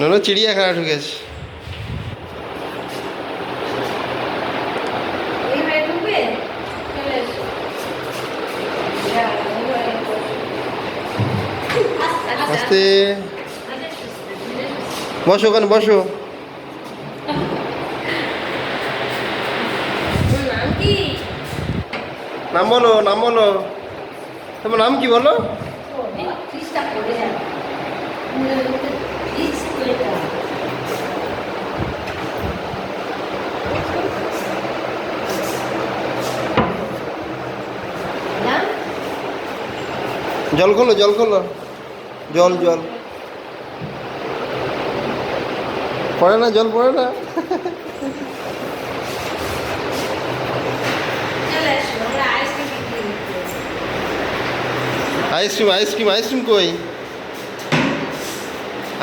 ননু চিড়িয়াখানা ঢুকেছে। আস্তে। বসো ওখানে বসো। নাম বলো নাম বলো। তোমার নাম কি বলো ফিসটা পড়ে যাবে ফিস করে দাও। নাম? জল খোলো জল খোলো। জল জল। পড়ে না জল পড়ে না? Ice cream ice cream ice cream কই?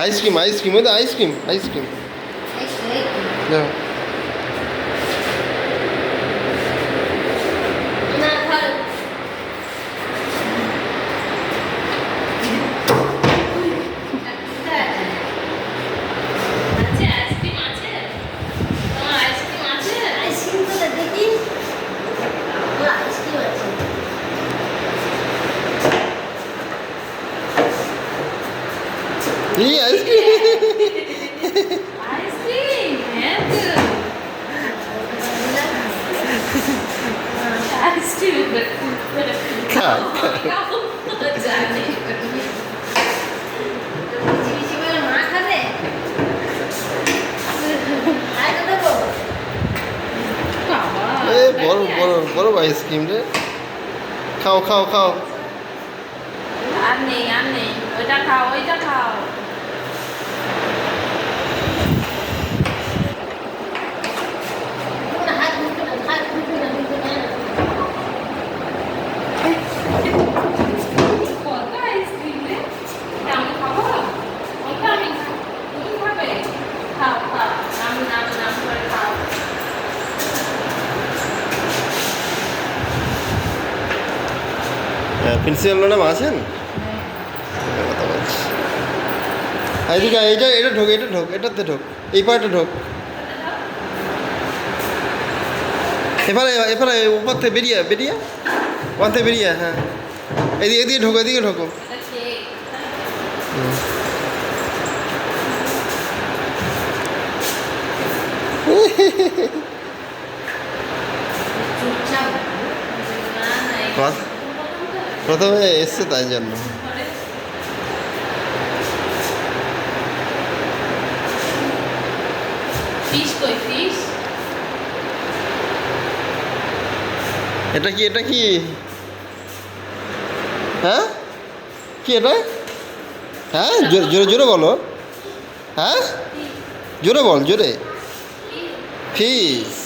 আইসক্রিম আইসক্রিম ওই তো আইসক্রিম আইসক্রিম। এই তো, এই তো। যাও না, ধরো। আছে আইসক্রিম আছে তোমার আইসক্রিম আছে আইসক্রিম তো দেখি ও, আইসক্রিম আছে এই আইসক্রিম আইসক্রিম আইসক্রিম খা বড় বড় বড় আইসক্রিম রে। খাও খাও খাও। আর নেই আর নেই ওইটা খাও ওইটা খাও না হাত মুখে না হাত মুখে না মুখে না কত আইসক্রিম রে এটা আমি খাব কত আমি খাব তুমি খাবে খাও খাও নাম নাম নাম করে খাও প্রিন্সিপাল ম্যাডাম আছেন? এদিকে এটা এটা ঢোক এটা ঢোক এটাতে ঢোক এই পার্টে ঢোক। এবারে এবারে উপর থেকে বেরিয়ে বেরিয়ে ওখান থেকে বেরিয়ে হ্যাঁ। এদিকে এদিকে ঢোকো এদিকে ঢোকো। চুপচাপ। প্রথমে এসছে তাই জন্য। এটা কি এটা কি? হ্যাঁ? কি এটা? হ্যাঁ জোরে জোরে বলো। হ্যাঁ? জোরে বল জোরে। ফিস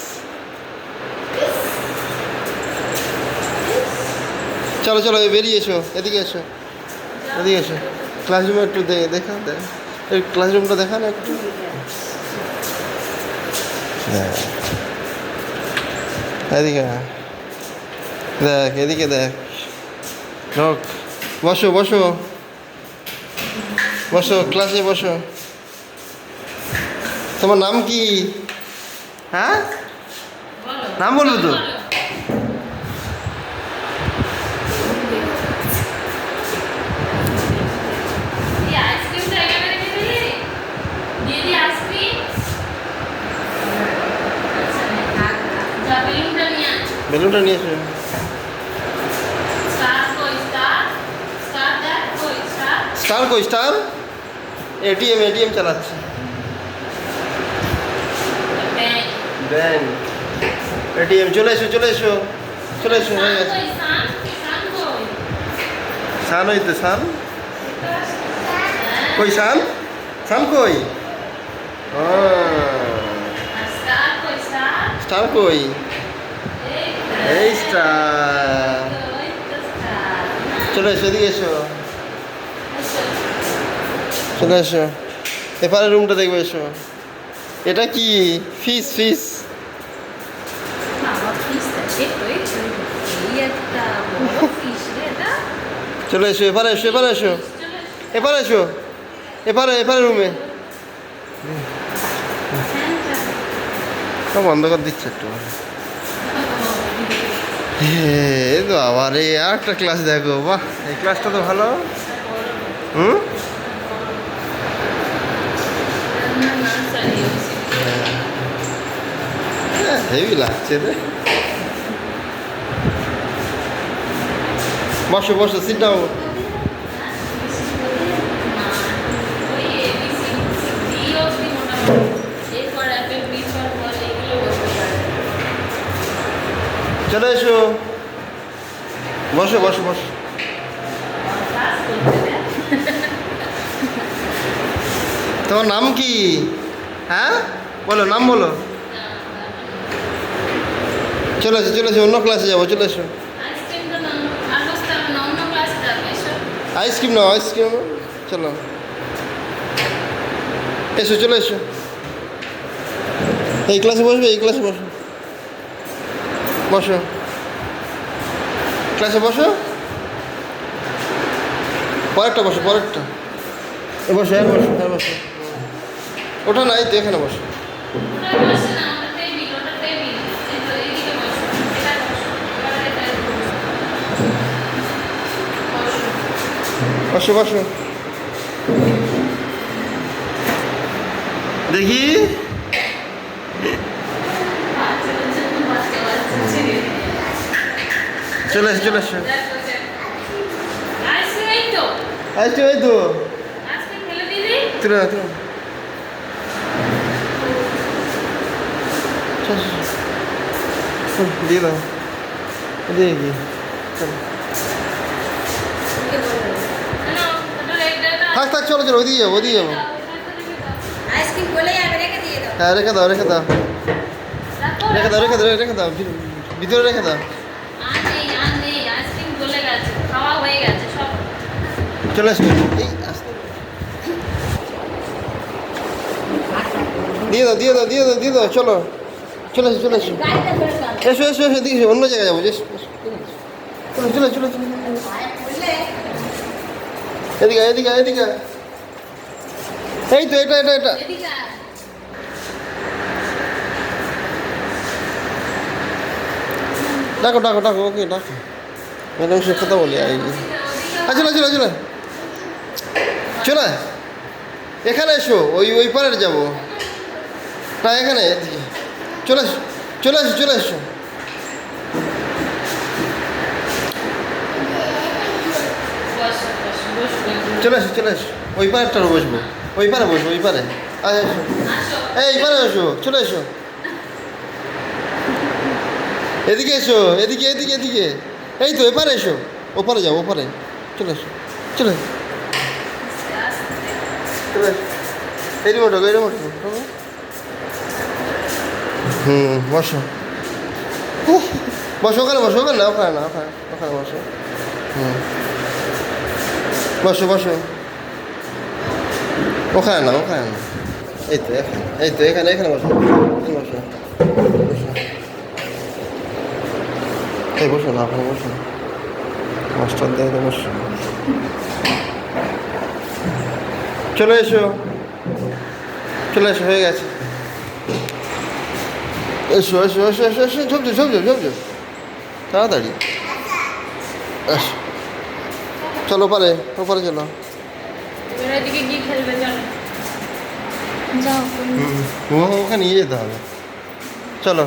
চলো চলো বেরিয়ে এসো এদিকে এসো এদিকে এসো। ক্লাসরুমে একটু দেখা দেখ এই ক্লাসরুমটা দেখা না একটু? হ্যাঁ। এদিকে। দেখ এদিকে দেখ। ঢোক বসো বসো। বসো ক্লাসে বসো। তোমার নাম কি? হ্যাঁ? নাম বলবে তো? বলো। এই আইসক্রিমটা এখানে রেখে দিলি? দিয়ে দি আইসক্রিম? আচ্ছা, নে, থাক, থাক। যা, বেলুনটা নিয়ে আয়। বেলুনটা নিয়ে এসো। স্টার কই, স্টার? এটিএম এটিএম চালাচ্ছে। ব্যাং। ব্যাংক এটিএম চলে এসো চলে এসো। চলে এসো হয়ে গেছে। সান? হইতে সান। কই? সান সান কই? স্টার কই? এই স্টার চলে এসো এদিকে এসো চলে এসো এপারে রুমটা দেখবে এসো এটা কি ফিস ফিস চলে এসো এপারে এসো এপারে এসো এপারে এসো এপারে এপারে রুমে বন্ধ করে দিচ্ছে একটু হে তো আবার এই আর একটা ক্লাস দেখো বাহ। এই ক্লাসটা তো ভালো। হুম? হ্যাঁ হেভি লাগছে রে। বসো বসো সিট ডাউন চলে এসো। বসো বসো বসো। তোমার নাম কি? হ্যাঁ? বলো, নাম বলো। চলে এসো চলে এসো, অন্য ক্লাসে যাব, চলে এসো। আইসক্রিম নাও আইসক্রিম চলো। এসো, চলে এসো। এই ক্লাসে বসবে, এই ক্লাসে বসো বসো। ক্লাসে বসো। পরেরটা বসো, পরেরটা। এ বসো আর বসো আর বসো। ওটা নাই তো এখানে বসো। বসো বসো। দেখি। চলে এসো চলে এসো আইসক্রিম এই তো। তুলে দিয়ে দাও। দিয়ে চলো। থাক থাক চলো চলো ওদিকে যাব ওদিকে যাব। হ্যাঁ রেখে দাও রেখে দাও। রেখে দাও রেখে। দাও রেখে দাও। ভিতরে- রেখে দাও। হয়ে গেছে সব। চলে আসো এই দিয়ে দাও দিয়ে দাও দিয়ে দাও দিয়ে দাও চলো। চলে এসো চলে দাও। এসো এসো এসো এদিকে অন্য জায়গায় যাব চলো চলো চলো চলো। এদিকে এদিকে এদিকে এই তো এটা এটা এটা। ডাকো ডাকো ডাকো ওকে ডাকো। ম্যাডাম সে কথা বলি, আই আচ্ছা চলো চলো চলো। এখানে এসো, ওই ওই পারে যাব। না, এখানে, এদিকে। চলে চলে এসো চলে এসো। চলে এসো চলে এসো। ওই পারেরটার বসবো। ওই পারে বসবো ওই পারে আচ্ছা এই পারে এসো চলে এসো। এদিকে এসো, এদিকে এদিকে এদিকে। এই তো, এপারে এসো। ওপারে যাও, ওপারে। চলে এসো, চলে চলে এই রিমোট এই রিমোট হুম, বসো। বসো ওখানে বসো, ওখানে না ওখানে না, ওখানে ওখানে বসো। হুম। বসো বসো। ওখানে না ওখানে না। এই তো, এখানে, এই তো, এখানে এখানে বসো বসো বসো। এই বসো না ওখানে বসো মাস্টার দেয় তো বসো। চলে এসো। চলে এসো হয়ে গেছে। এসো এসো এসো এসো এসো ঝোপঝো ঝোপঝো ঝোপঝো তাড়াতাড়ি। এসো। চলো পারে ওপারে চলো। ও ওখানে নিয়ে যেতে হবে। চলো।